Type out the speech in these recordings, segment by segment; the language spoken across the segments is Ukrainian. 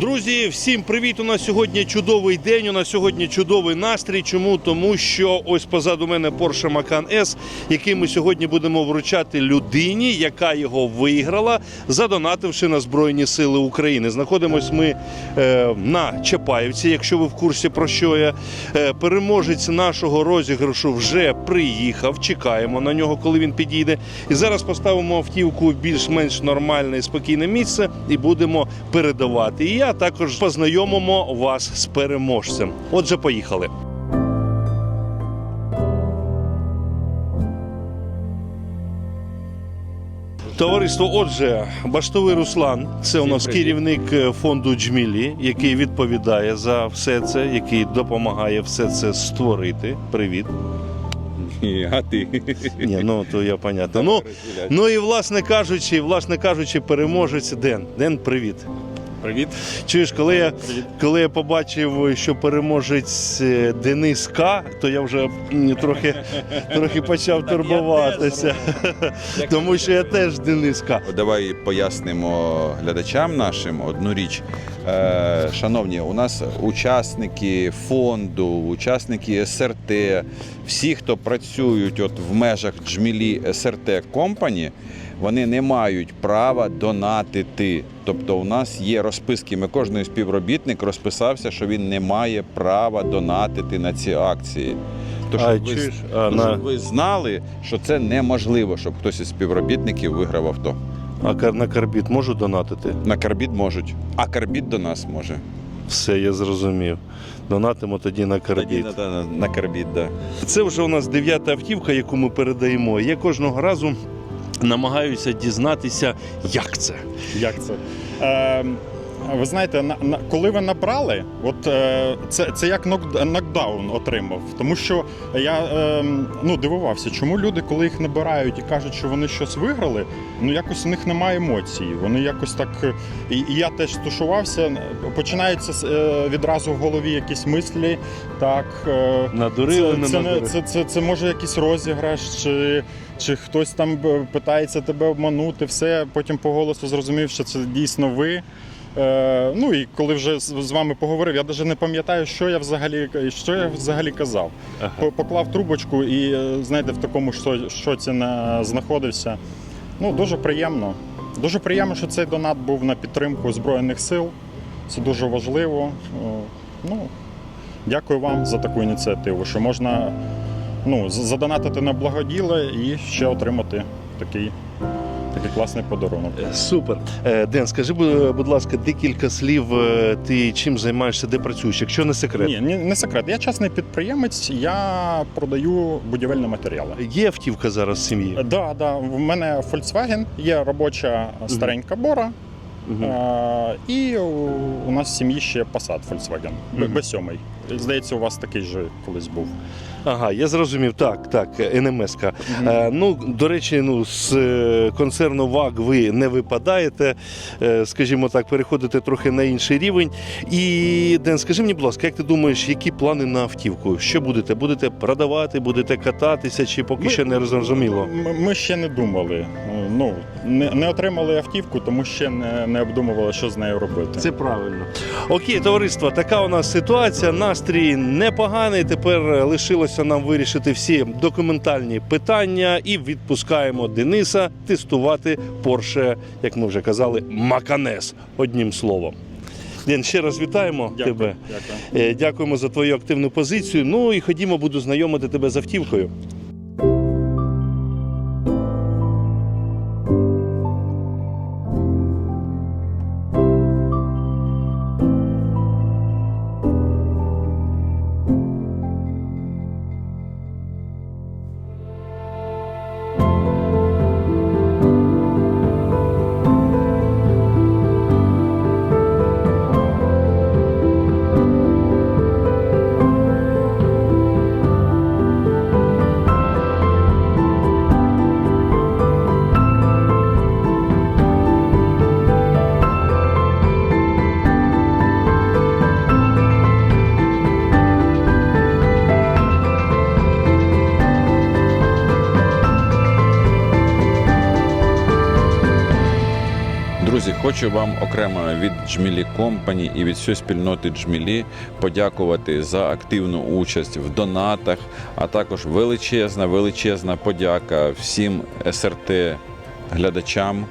Друзі, всім привіт! У нас сьогодні чудовий день. У нас сьогодні чудовий настрій. Чому? Тому що ось позаду мене Porsche Macan S, який ми сьогодні будемо вручати людині, яка його виграла, задонативши на Збройні Сили України. Знаходимось ми е, на Чапаївці, якщо ви в курсі про що я. Е, переможець нашого розіграшу вже приїхав. Чекаємо на нього, коли він підійде. І зараз поставимо автівку в більш-менш нормальне і спокійне місце і будемо передавати. І я також познайомимо вас з переможцем. Отже, поїхали. Товариство, отже, Баштовий Руслан, це у нас керівник е, фонду Джмілі, який відповідає за все це, який допомагає все це створити. Привіт. Ні, а ти. Ні, ну то я понятно. Ну, ну і власне кажучи, власне кажучи, переможець Ден. Ден, привіт. Привіт. Чуєш, коли я, коли я побачив, що переможець е, Денис К, то я вже трохи, трохи почав турбуватися. Тому що я теж Денис К. Давай пояснимо глядачам нашим одну річ. Е, Шановні, у нас учасники фонду, учасники СРТ, всі, хто працюють от в межах Джмілі СРТ Компані, вони не мають права донатити. Тобто у нас є розписки. Ми кожний співробітник розписався, що він не має права донатити на ці акції. То, А, щоб ви, чуєш? А, то, на- щоб ви знали, що це неможливо, щоб хтось із співробітників виграв авто. А на карбіт можу донатити? На карбід можуть, а карбід до нас може. Все, я зрозумів. Донатимо тоді на Тоді карбіт. на, на, на карбід, да. Це вже у нас дев'ята автівка, яку ми передаємо. Я кожного разу намагаюся дізнатися, як це. Як це? Е, ви знаєте, на, на, коли ви набрали, от е, це, це як нокдаун отримав. Тому що я е, ну, дивувався, чому люди, коли їх набирають і кажуть, що вони щось виграли, ну якось у них немає емоцій. Вони якось так. І, і я теж стушувався. Починаються е, відразу в голові якісь мислі. Так, е, Надурили, це, це, не, це, це, це може якийсь розіграш, чи, чи хтось там е, питається тебе обманути. Все, потім по голосу зрозумів, що це дійсно ви. Е, ну і коли вже з, вами поговорив, я навіть не пам'ятаю, що я взагалі, що я взагалі казав. Ага. Поклав трубочку і, е, знаєте, в такому шоці на, знаходився. Ну, дуже приємно. Дуже приємно, що цей донат був на підтримку Збройних сил. Це дуже важливо. Ну, дякую вам за таку ініціативу, що можна ну, задонатити на благоділе і ще отримати такий, такий класний подарунок. Супер. Е, Ден, скажи, будь ласка, декілька слів. е, Ти чим займаєшся, де працюєш, якщо не секрет. Ні, не, не секрет. Я частний підприємець, я продаю будівельні матеріали. Є автівка зараз в сім'ї. Да, да, в мене Volkswagen, є робоча старенька бора. А, і у, нас в сім'ї ще Passat Volkswagen, Мгм. B7. Здається, у вас такий же колись був. Ага, я зрозумів. Так, так, НМС-ка. Е, ну, до речі, ну, з е, концерну ВАГ ви не випадаєте, е, скажімо так, переходите трохи на інший рівень. І, Ден, скажи мені, будь ласка, як ти думаєш, які плани на автівку? Що будете? Будете продавати, будете кататися, чи поки Ми- ще не зрозуміло? Ми, ми ще не думали. Ну, не, не отримали автівку, тому ще не, не обдумували, що з нею робити. Це правильно. Окей, товариство, така у нас ситуація. Настрій непоганий. Тепер лишилося нам вирішити всі документальні питання і відпускаємо Дениса тестувати Porsche, як ми вже казали, Маканес. Одним словом. Ден, ще раз вітаємо Дякую. тебе. Дякую. Е, Дякуємо за твою активну позицію. Ну і ходімо, буду знайомити тебе з автівкою. Хочу вам окремо від Джмілі Компані і від всієї спільноти Джмілі подякувати за активну участь в донатах, а також величезна, величезна подяка всім СРТ глядачам.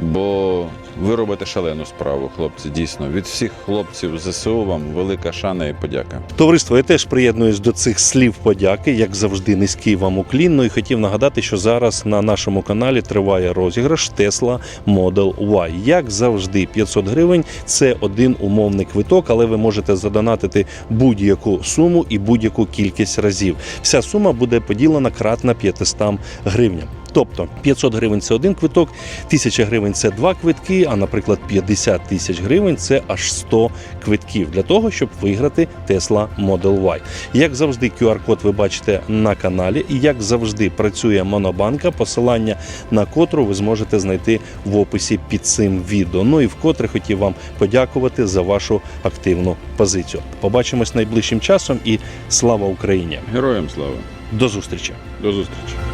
Бо ви робите шалену справу, хлопці. Дійсно, від всіх хлопців ЗСУ вам велика шана і подяка. Товариство, я теж приєднуюсь до цих слів подяки, як завжди, низький вам уклін. Ну і хотів нагадати, що зараз на нашому каналі триває розіграш Tesla Model Y. Як завжди, 500 гривень це один умовний квиток, але ви можете задонатити будь-яку суму і будь-яку кількість разів. Вся сума буде поділена кратна 500 гривням. Тобто 500 гривень це один квиток, 1000 гривень це два квитки, а наприклад 50 тисяч гривень це аж 100 квитків для того, щоб виграти Tesla Model Y. Як завжди, QR-код ви бачите на каналі, і як завжди працює Монобанка, посилання на котру ви зможете знайти в описі під цим відео. Ну і вкотре хотів вам подякувати за вашу активну позицію. Побачимось найближчим часом і слава Україні! Героям слава! До зустрічі! До зустрічі!